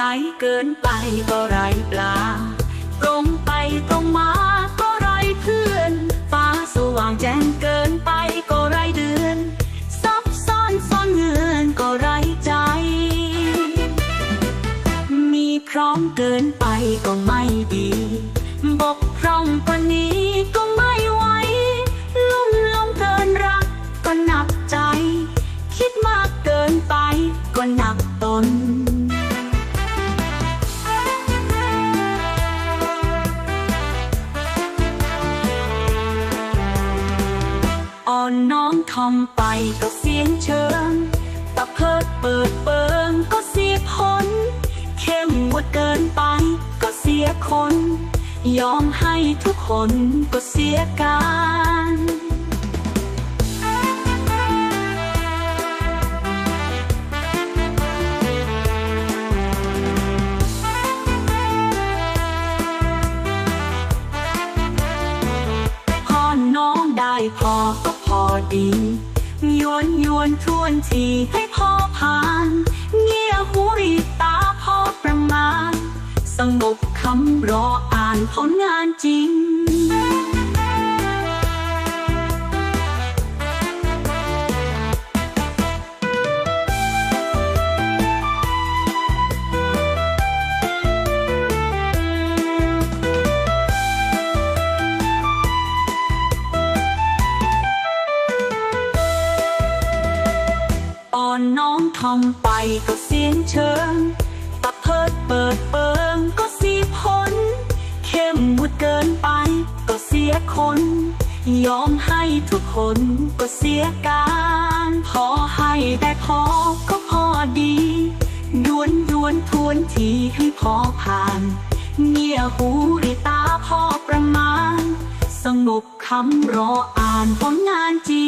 ใสเกินไปก็ไรปลา ตรงไปตรงมาก็ไรเพื่อน ฟ้าสว่างแจ้งเกินไปก็ไรเดือนซับซ้อนซ่อนเงินก็ไรใจ มีพร้อมเกินไปก็ไม่ดี บกพร่องกว่านี้ก็ไม่ไหวลุ่มลงเกินรักก็หนักใจ คิดมากเกินไปก็หนักตน นน้อมทอมไปก็เสียงเชิงตะเพิดเปิดเปิงก็เสียผลเข้มงวดเกินไปก็เสียคน ยอมให้ทุกคนก็เสียการพอน้องได้พอ พอดียวนยวนทวนทีให้พอผ่าน เงียหูรีตาพอประมาณ สงบคำรออ่านผลงานจริง น้อมทอมไปก็เสียงเชิงตะเพิดเปิดเปิงก็เสียผลเข้มงวดเกินไปก็เสียคน ยอมให้ทุกคนก็เสียการ พอให้แต่พอก็พอดียวนยวนทวนทีให้พอผ่านเงียหูริตาพอประมาณ สงบคำรออ่านผลงานจริง